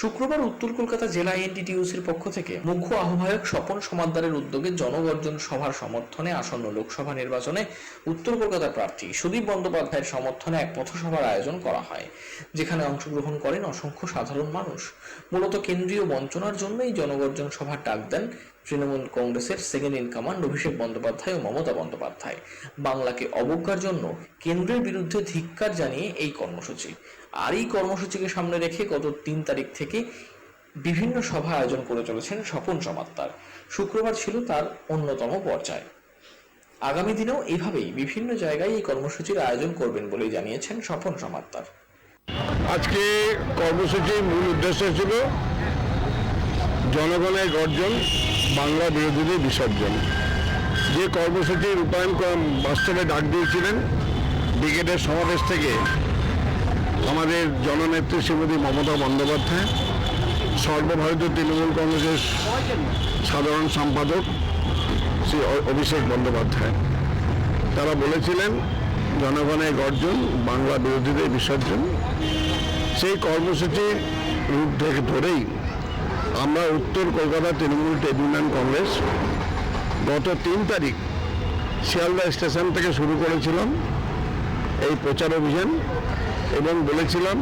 শুক্রবার উত্তর কলকাতা জেলা এনটিটিউসির পক্ষ থেকে মুখ্য আহ্বায়ক স্বপন সমাদ্দারের উদ্যোগে জনগর্জন সভার সমর্থনে আসন্ন লোকসভা নির্বাচনে উত্তর কলকাতা প্রার্থী সুদীপ বন্দ্যোপাধ্যায়ের সমর্থনে এক পথসভার আয়োজন করা হয়, যেখানে অংশগ্রহণ করেন অসংখ্য সাধারণ মানুষ। মূলত কেন্দ্রীয় বঞ্চনার জন্যই জনগর্জন সভার ডাক দেন তৃণমূল কংগ্রেসের second in command Abhishek Bandyopadhyay ও মমতা বন্দ্যোপাধ্যায়। বাংলাকে অবজ্ঞার জন্য কেন্দ্রের বিরুদ্ধে ধিক্কার জানিয়ে এই কর্মসূচি। আর এই কর্মসূচিকে সামনে রেখে গত তিন তারিখ থেকে বিভিন্ন সভা আয়োজন করে চলেছেন স্বপন সমাত্তার। শুক্রবার ছিল তার অন্যতম পর্যায়। আগামী দিনেও এইভাবেই বিভিন্ন জায়গায় এই কর্মসূচির আয়োজন করবেন বলে জানিয়েছেন স্বপন সমাত্তার। আজকে কর্মসূচির মূল উদ্দেশ্য ছিল জনগণের গর্জন বাংলা বিরোধীদের বিসর্জন। যে কর্মসূচি রূপায়ণ বাস্তবে ডাক দিয়েছিলেন, ব্রিগেডের সমাবেশ থেকে আমাদের জননেত্রী শ্রীমতী মমতা বন্দ্যোপাধ্যায়, সর্বভারতীয় তৃণমূল কংগ্রেসের সাধারণ সম্পাদক শ্রী অভিষেক বন্দ্যোপাধ্যায়। তারা বলেছিলেন, জনগণের গর্জন, বাংলা বিরোধীদের বিসর্জন। সেই কর্মসূচির রূপ ধরেই আমরা উত্তর Kolkata Trinamool trade union Congress গত তিন তারিখ শিয়ালদা স্টেশন থেকে শুরু করেছিলাম এই প্রচার অভিযান এবং বলেছিলাম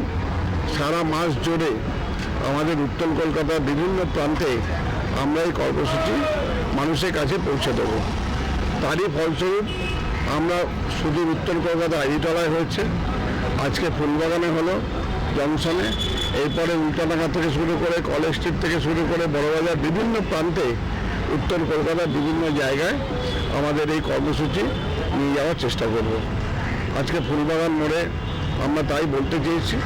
সারা মাস জুড়ে আমাদের উত্তর কলকাতার বিভিন্ন প্রান্তে আমরা এই কর্মসূচি মানুষের কাছে পৌঁছে দেব। তারই ফলস্বরূপ আমরা শুধু উত্তর কলকাতা আইতলায় হয়েছে। আজকে ফুলবাগানে হলো জংশনে এরপরে উল্টাডাঙ্গা থেকে শুরু করে কলেজ স্ট্রিট থেকে শুরু করে বড়বাজার বিভিন্ন প্রান্তে, উত্তর কলকাতার বিভিন্ন জায়গায় আমাদের এই কর্মসূচি নিয়ে যাওয়ার চেষ্টা করব। আজকে ফুলবাগান মোড়ে আমরা তাই বলতে চেয়েছি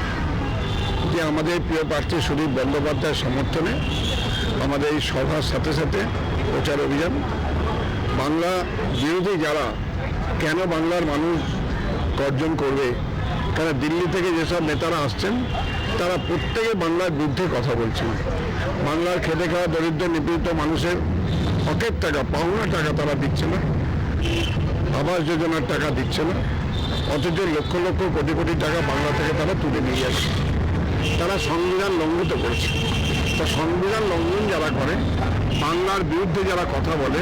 যে আমাদের প্রিয় প্রার্থী সুদীপ বন্দ্যোপাধ্যায়ের সমর্থনে আমাদের এই সভার সাথে সাথে প্রচার অভিযান। বাংলা বিরোধী যারা, কেন বাংলার মানুষ গর্জন করবে? কারণ দিল্লি থেকে যেসব নেতারা আসছেন তারা প্রত্যেকে বাংলার বিরুদ্ধে কথা বলছেন। বাংলার খেটে খাওয়া দরিদ্র নিপীড়িত মানুষের হকের টাকা পাওনা টাকা তারা দিচ্ছে না। আবাস যোজনার টাকা দিচ্ছে না। অথচ লক্ষ লক্ষ কোটি কোটি টাকা বাংলা থেকে তারা তুলে নিয়ে যাচ্ছে তারা সংবিধান লঙ্ঘিত করছে। তা সংবিধান লঙ্ঘন যারা করে, বাংলার বিরুদ্ধে যারা কথা বলে,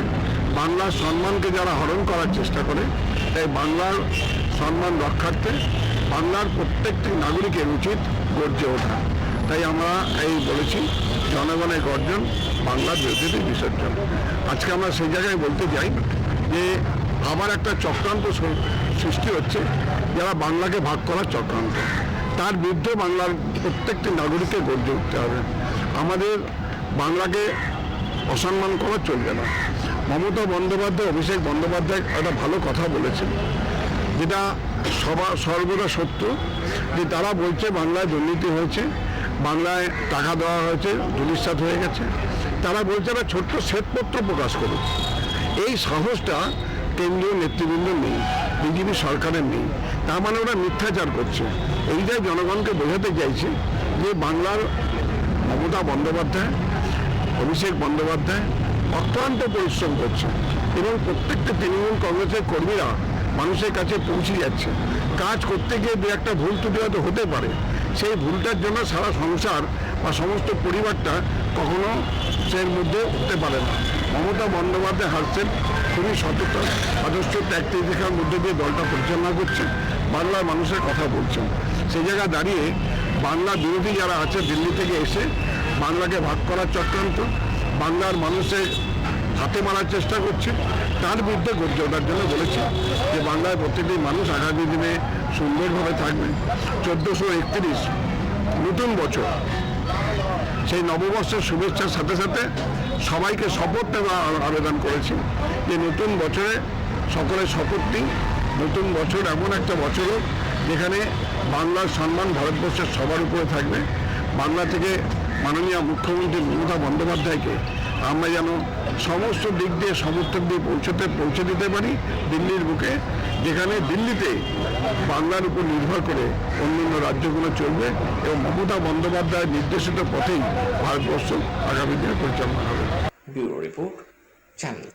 বাংলার সম্মানকে যারা হরণ করার চেষ্টা করে, তাই বাংলার সম্মান রক্ষার্থে বাংলার প্রত্যেকটি নাগরিকের উচিত গর্জে ওঠা। তাই আমরা এই বলেছি, জনগণের গর্জন বাংলার বিরোধীদের বিসর্জন। আজকে আমরা সেই জায়গায় বলতে চাই যে আবার একটা চক্রান্ত সৃষ্টি হচ্ছে, যারা বাংলাকে ভাগ করার চক্রান্ত। তার বিরুদ্ধে বাংলার প্রত্যেকটি নাগরিককে গর্জে উঠতে হবে। আমাদের বাংলাকে অসম্মান করা চলবে না। মমতা বন্দ্যোপাধ্যায়, অভিষেক বন্দ্যোপাধ্যায় একটা ভালো কথা বলেছেন। যেটা সবা সর্বদা সত্য যে তারা বলছে বাংলায় দুর্নীতি হয়েছে, বাংলায় টাকা দেওয়া হয়েছে ধুলিস্বাদ হয়ে গেছে। তারা বলছে একটা ছোট্ট শ্বেতপত্র প্রকাশ করুক। এই সাহসটা কেন্দ্রীয় নেতৃবৃন্দ নেই, বিজেপি সরকারের নেই। তার মানে ওরা মিথ্যাচার করছে। এইটাই জনগণকে বোঝাতে চাইছে যে বাংলার মমতা বন্দ্যোপাধ্যায়, অভিষেক বন্দ্যোপাধ্যায় অক্লান্ত পরিশ্রম করছে এবং প্রত্যেকটা তৃণমূল কংগ্রেসের কর্মীরা মানুষের কাছে পৌঁছে যাচ্ছে। কাজ করতে গিয়ে দু একটা ভুল ত্রুটি হয়তো হতে পারে। সেই ভুলটার জন্য সারা সংসার বা সমস্ত পরিবারটা কখনো সের মধ্যে উঠতে পারে না। মমতা বন্দ্যোপাধ্যায় হাসছেন, খুবই সততা আদর্শ ত্যাগ তিতিকার মধ্যে দিয়ে দলটা পরিচালনা করছে বাংলার মানুষের কথা বলছেন। সেই জায়গায় দাঁড়িয়ে বাংলা বিরোধী যারা আছে দিল্লি থেকে এসে বাংলাকে ভাগ করার চক্রান্ত, বাংলার মানুষের হাতে মারার চেষ্টা করছে তার বিরুদ্ধে গর্জে ওঠার জন্য বলেছে যে বাংলার প্রত্যেকটি মানুষ আগামী দিনে সুন্দরভাবে থাকবে। চোদ্দোশো একত্রিশ নতুন বছর। সেই নববর্ষের শুভেচ্ছার সাথে সাথে সবাইকে শপথ নেওয়া আবেদন করেছি যে নতুন বছরে সকলের শপথটি নতুন বছর এমন একটা বছর হোক যেখানে বাংলার সম্মান ভারতবর্ষের সবার উপরে থাকবে। বাংলা থেকে মাননীয় মুখ্যমন্ত্রী মমতা বন্দ্যোপাধ্যায়কে আমরা যেন সমস্ত দিক দিয়ে সমর্থক দিয়ে পৌঁছতে, পৌঁছে দিতে পারি দিল্লির বুকে, যেখানে দিল্লিতে বাংলার উপর নির্ভর করে অন্যান্য রাজ্যগুলো চলবে এবং মমতা বন্দ্যোপাধ্যায় নির্দেশিত পথেই ভারতবর্ষ আগামী দিনে পরিচালনা হবে। Bureau report, channel